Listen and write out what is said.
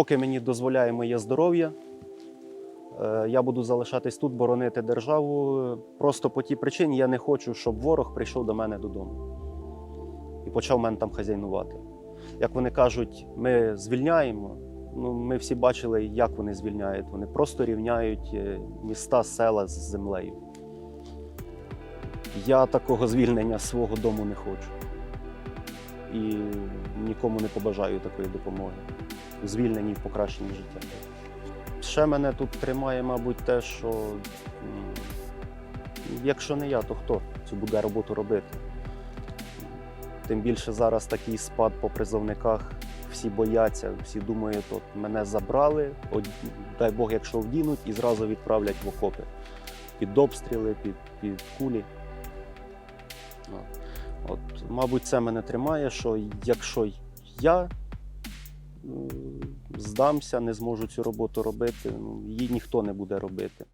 Поки мені дозволяє моє здоров'я, е, я буду залишатись тут, боронити державу. Просто по тій причині я не хочу, щоб ворог прийшов до мене додому і почав мене там хазяйнувати. Як вони кажуть, ми звільняємо. Ну, ми всі бачили, як вони звільняють. Вони просто рівняють е, міста, села з землею. Я такого звільнення свого дому не хочу. І нікому не побажаю такої допомоги у звільненні і в покращенні життя. Ще мене тут тримає, мабуть, те, що якщо не я, то хто цю буде роботу робити? Тим більше зараз такий спад по призовниках. Всі бояться, всі думають, от мене забрали, от, дай Бог, якщо вдінуть, і зразу відправлять в окопи під обстріли, під, під кулі. От. От, мабуть, це мене тримає, що якщо я здамся, не зможу цю роботу робити, ну, її ніхто не буде робити.